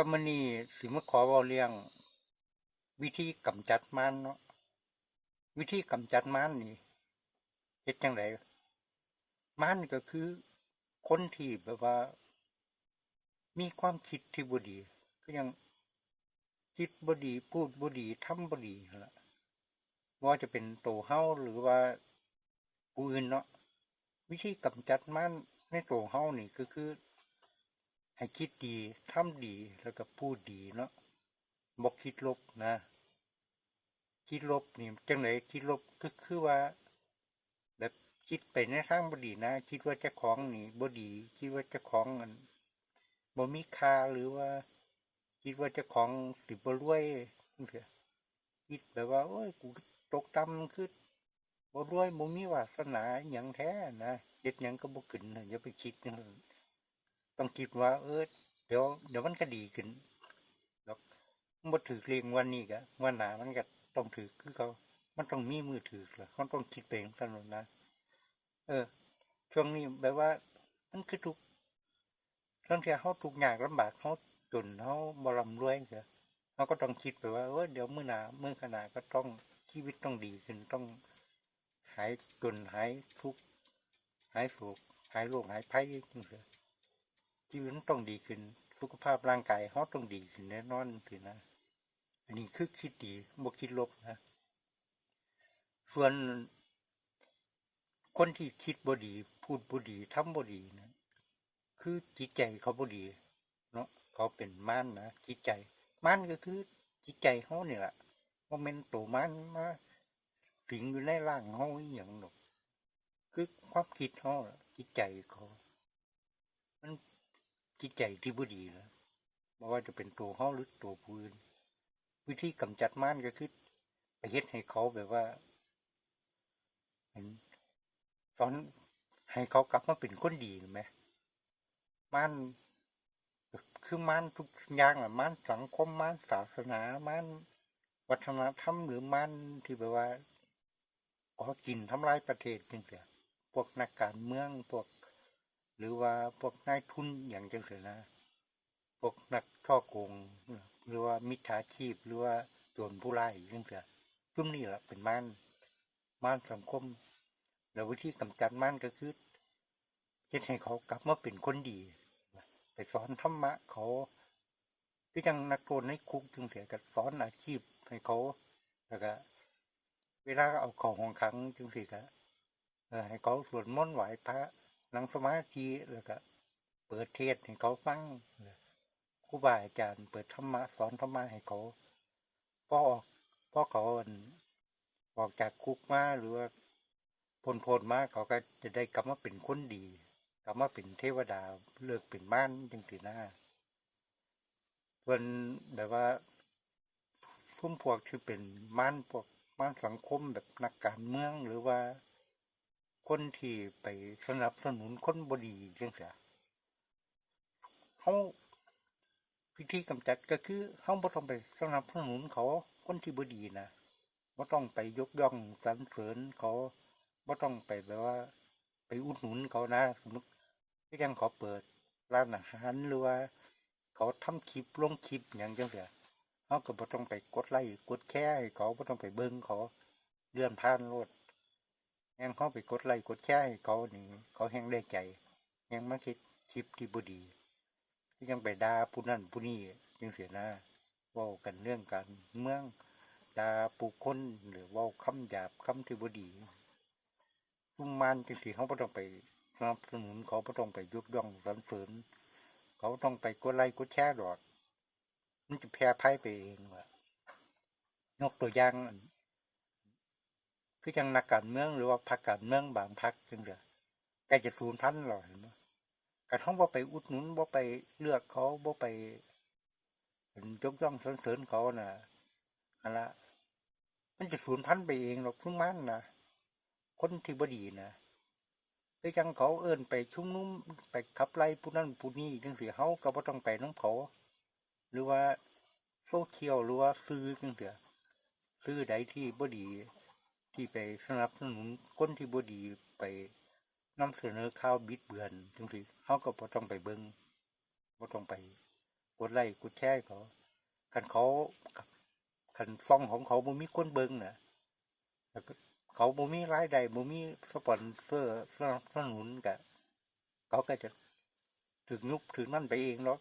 ก็มันนี่สิมาขอเว้าเรื่องวิธีกำจัดมันเนาะวิธีกำจัดมันนี่เฮ็ดจังไดมันก็คือคนที่แบบว่า มีความคิดที่บดี ก็ยังคิดบดีพูดบดีทำบดีนั่นล่ะว่าจะเป็นโตเฮาหรือว่าผู้อื่นเนาะวิธีกำจัดมันในโตเฮานี่ก็คือ ให้คิดดีทำดีแล้วก็พูดดีเนาะบ่คิดลบนะ คิดลบนี่จังไดคิดลบก็คือว่า แบบคิดไปในทางบดีนะ คิดว่าจ้าของนี่บดี คิดว่าจ้าของอันบ่มีค่าหรือว่า คิดว่าจ้าของสิบ่รวยจังซี้คิดแบบว่าโอ้ยกูตกต่ำคือบ่รวยบ่มีวาสนาอิหยังแท้นะเฮ็ดยังก็บ่ขึ้นนะอย่าไปคิดนั้น ต้องคิดว่า เออเดี๋ยวเดี๋ยวมันก็ดีขึ้นดอกมันบ่ถูกเลงวันนี้ก็วันหน้ามันก็ต้องถูกคือเขามันต้องมีมือถือเล่ะมันต้องคิดไปจังซั่นโลดนะ เออ ช่วงนี้แบบว่า มันคือทุกข์บางที่เฮาทุกข์ยากลำบากเฮาจนเฮาบร่ำรวยเสียเฮาก็ต้องคิดไปว่าเออเดี๋ยวมื้อหน้ามื้อข้างหน้าก็ต้องชีวิตต้องดีขึ้นต้องหายจนหายทุกข์หายโศกหายโรคหายภัยจังซี่ ชีวิตต้องดีขึ้น สุขภาพร่างกายเฮาต้องดีขึ้นแน่นอนสินะ อันนี้คือคิดดีบ่คิดลบนะ ส่วนคนที่คิดบ่ดี พูดบ่ดีทำบ่ดีนะคือจิตใจเขาบ่ดี เนาะเขาเป็นม่านนะจิตใจม่านก็คือจิตใจเฮาเนี่ยแหละบ่แม่นตัวม่านมาสิงอยู่ในร่างเฮาอีหยังดอกคือความคิดเฮาจิตใจเขามัน จิตใจที่บ่ดีนะบ่ว่าจะเป็นตัวเฮาหรือตัวผู้น วิธีกำจัดม่านก็คือไปเฮ็ดให้เขาแบบว่าเห็นสอนให้เขากลับมาเป็นคนดีไหมมันคือมันทุกอย่างอะมันสังคมมันศาสนามันวัฒนธรรมหรือมันที่แบบว่าขอกินทำลายประเทศจังเสียพวกนักการเมืองพวก หรือว่าพวกนายทุนอย่างจังเสียนะพวกนักช่อโกงหรือว่ามิจฉาชีพหรือว่าโจรผู้ร้ายจังเสียจุ่มนี่แหละเป็นมันมันสังคมแล้ววิธีกำจัดมันก็คือเฮ็ดให้เขากลับมาเป็นคนดี ไปสอนธรรมะเขาก็ยังนักโทษในคุกจึงเสียกับสอนอาชีพให้เขาแล้วก็เวลาเอาของของขังจึงเสียก็เออให้เขาสวดมนต์ไหว้พระ นั่งสมาธิแล้วก็ เปิดเทศให้เขาฟังครูบาอาจารย์ เปิดธรรมะสอนธรรมะให้เขาพอออกพอเขาออกจากคุกมาหรือว่าพ้นโทษมาเขาก็จะได้กลับมาเป็นคนดีกลับมาเป็นเทวดาเลิกเป็นม่านจังสีหน้าเพิ่นแบบว่าพุ่มพวกที่เป็นม่านพวกม่านสังคมแบบนักการเมืองหรือว่า คนที่ไปสนับสนุนคนบดีจังเสียเขาวิธีกำจัดก็คือเขาบ่ต้องไปสนับสนุนเขาคนที่บดีนะบ่ต้องไปยกย่องสรรเสริญเขาบ่ต้องไปแบบว่า ไปอุดหนุนเขานะสมมติก็ยังขาเปิดร้านอาหารหรือว่า เขาทำคลิปลงคลิปอย่างจังเสียเขาก็บ่ต้องไปกดไลค์กดแชร์ให้เขาบ่ต้องไปเบิ่งเขาเลื่อนผ่านโลด แฮงเขาไปกดไลค์กดแชร์ให้เขานี่เขาแฮงได้ใจแฮงมาคิดคลิปที่บ่ดีก็ยังไปด่าผู้นั้นผู้นี้จังเสียหนะเว้ากันเรื่องการเมืองด่าผู้คนหรือว้าคำหยาบคำที่บ่ดีซุมมันจังซี่เขาบ่ต้องไปสนับสนุนเขาบ่ต้องไปยกย่องสรรเสริญเขาต้องไปกดไลค์กดแชร์ดอกมันจะแพร่ภัยไปเองว่ะยกตัวอย่าง คือจังนักการเมืองหรือว่าพรรคการเมืองบางพรรคจังเดียใกล้จะสูญพันธุ์แล้วเห็นบ่กระทั่งบ่าไปอุดหนุนบ่าไปเลือกเขาบ่าไปเป็นยกย่องสรรเสริญเขาน่ะอันละมันจะสูญพันธุ์ไปเองหรอกทุกมันนะคนที่บดีนะก็ยังเขาเอิ้นไปชุ่มนุ่มไปขับไล่ผู้นั้นผู้นี้จังเสิเฮาก็บ่ต้องไปน้ำเขา หรือว่าโซเชียลหรือว่าซื้อจังเสียซื้อใดที่บดี ที่ไปสนับสนุนคนที่บดีไปนำเสนอข่าวบิดเบือนจังสิเฮาก็บ่ต้องไปเบิ่งบ่ต้องไปกดไลค์กดแชร์เขาคันเขาคันซ่องของเขาบ่มีคนเบิ่งน่ะแล้วเขาบ่มีรายได้บ่มีสปอนเซอร์สนับสนุนก็เขาก็จะถึงยุบถึงนั่นไปเองหรอก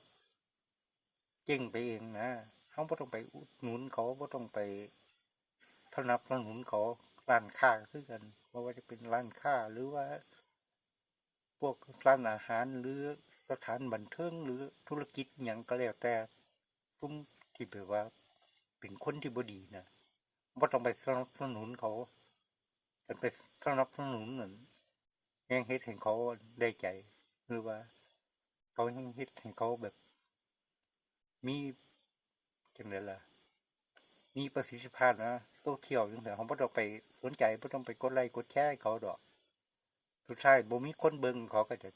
เจ๊งไปเองนะเขาบ่ต้องไปอุดหนุนเขาบ่ต้องไปสนับสนุนเขา ร้านค้าก็คือกันบ่ว่าจะเป็นร้านค้าหรือว่า พวกร้านอาหารหรือสถานบันเทิงหรือธุรกิจหยังก็แล้วแต่ซุ้มที่แบบว่า เป็นคนที่บดีนะบ่ต้องไปสนับสนุนเขาแต่ไปสนับสนุนนั่นยังเฮ็ดให้เขาได้ใจหรือว่า เขายังเฮ็ดให้เขาแบบ มีจังไดล่ะ มีประสิทธิภาพนะโซเชียลจังซี่เขาบ่ต้องไปสนใจบ่ต้องไปกดไลค์กดแชร์เขาดอกสุดท้ายบ่มีคนเบิ่งเขาก็จะ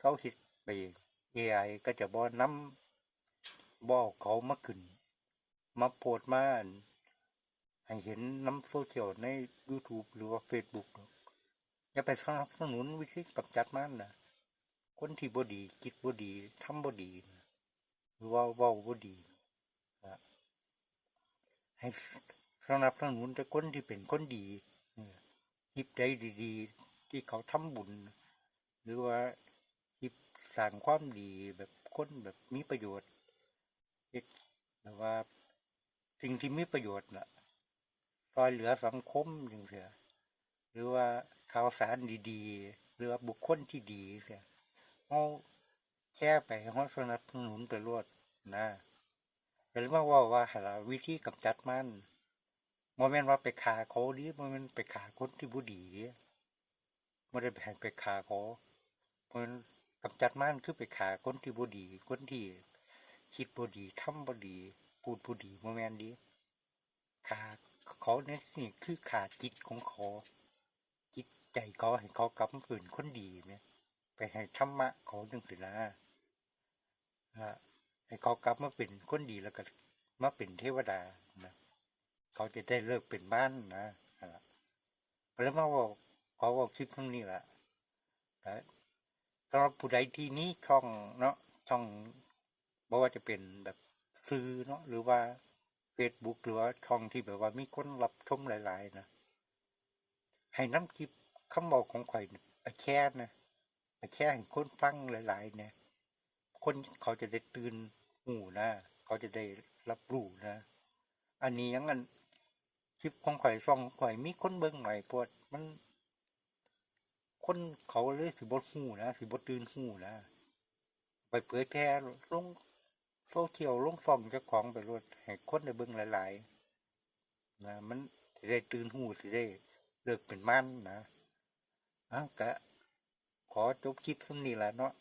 เขาคิดไปเอง AI ก็จะบ่น้ำบ่เขามาขึ้น มาโพสต์มานให้เห็นน้ำโซเชียลใน YouTube หรือว่า Facebook อกอย่าไปสนับสนุนวิธีกำจัดมันนะคนที่บ่ดีคิดบ่ดีทำบ่ดีหรือว่าเว้าบ่ดีนะ ให้สนับสนุนแต่คนที่เป็นคนดีเออคลิปใดดีๆ ที่เขาทำบุญ หรือว่าคลิปสร้างความดีแบบคนแบบมีประโยชน์เฮ็ดแบบว่าสิ่งที่มีประโยชน์น่ะซอยเหลือสังคมอย่างเสียหรือว่าข่าวสารดีๆ หรือว่าบุคคลที่ดีเสียเขาแค่ไปเขาสนับสนุนไปรวดนะ แต่ว่าว่าว่าหาวิธีกำจัดมันโมเมนต์ว่าไปขาเขาดิโมเมนต์ไปขาคนที่บุดีดิไม่ได้ไปให้ไปขาเขาเพราะฉะนั้นกำจัดมันคือไปขาคนที่บุดี คนที่คิดบุดีทำบุดีพูดบุดีโมเมนต์ดิขาเขาเนี่ยนี่คือขาจิตของเขาจิตใจเขาให้เขากลับมาเป็นคนดีเนี่ยไปให้ธรรมะเขาจึงสินะอ่า ให้เขากลับมาเป็นคนดีแล้วก็มาเป็นเทวดานะเขาจะได้เลิกเป็นบ้านนะนั่นล่ะแล้วมาบอกเขาบอกคลิปทั้งนี้แหละแต่สำหรับผู้ใดที่นี้ช่องเนาะช่องบอกว่าจะเป็นแบบซื้อเนาะหรือว่าเฟซบุ๊กหรือว่าช่องที่แบบว่ามีคนรับชมหลาย ๆ นะ ให้น้ำคลิปคำบอกของข่อยแค่นะไปแค่ให้คนฟังหลาย ๆ เนี่ย คนเขาจะได้ตื่นหูนะ เขาจะได้รับรู้นะ อันนี้ยังอันคลิปของข่อยซ่องข่อยมีคนเบิ่งใหน่ปวดมัน คนเขาเลยสิบดหูนะสิบดตื่นหูนะ ไปเผยแพร่ลงโซเชียลลงฟองเจ้าของไปรวดให้คนได้เบิ่งหลายๆนะมันสิได้ตื่นหูสิได้เลิกเป็นมันนะอะกะขอจบคลิปส่ำนี้ละเนาะ